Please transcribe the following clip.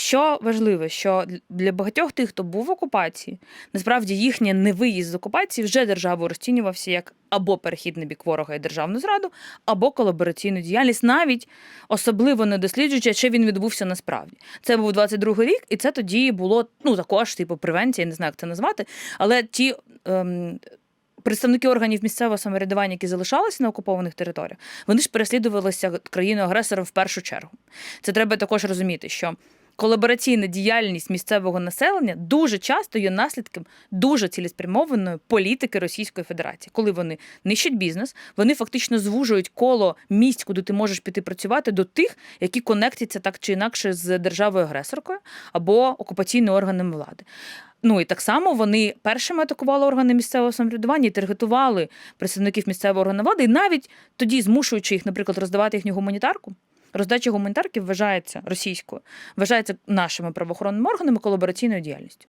що важливо, що для багатьох тих, хто був в окупації, насправді їхній невиїзд з окупації вже державою розцінювався як або перехід на бік ворога і державну зраду, або колабораційну діяльність, навіть особливо не досліджуючи, чи він відбувся насправді. Це був 22-й рік, і це тоді було ну також типу превенція, я не знаю, як це назвати, але ті. Ем, Представники органів місцевого самоврядування, які залишалися на окупованих територіях, вони ж переслідувалися країною агресором в першу чергу. Це треба також розуміти, що колабораційна діяльність місцевого населення дуже часто є наслідком дуже цілеспрямованої політики Російської Федерації. Коли вони нищать бізнес, вони фактично звужують коло місць, куди ти можеш піти працювати, до тих, які конектяться так чи інакше з державою агресоркою або окупаційними органами влади. Ну і так само вони першими атакували органи місцевого самоврядування і таргетували представників місцевого органу влади, і навіть тоді змушуючи їх, наприклад, роздавати їхню гуманітарку. Роздача гуманітарки вважається російською, вважається нашими правоохоронними органами колабораційною діяльністю.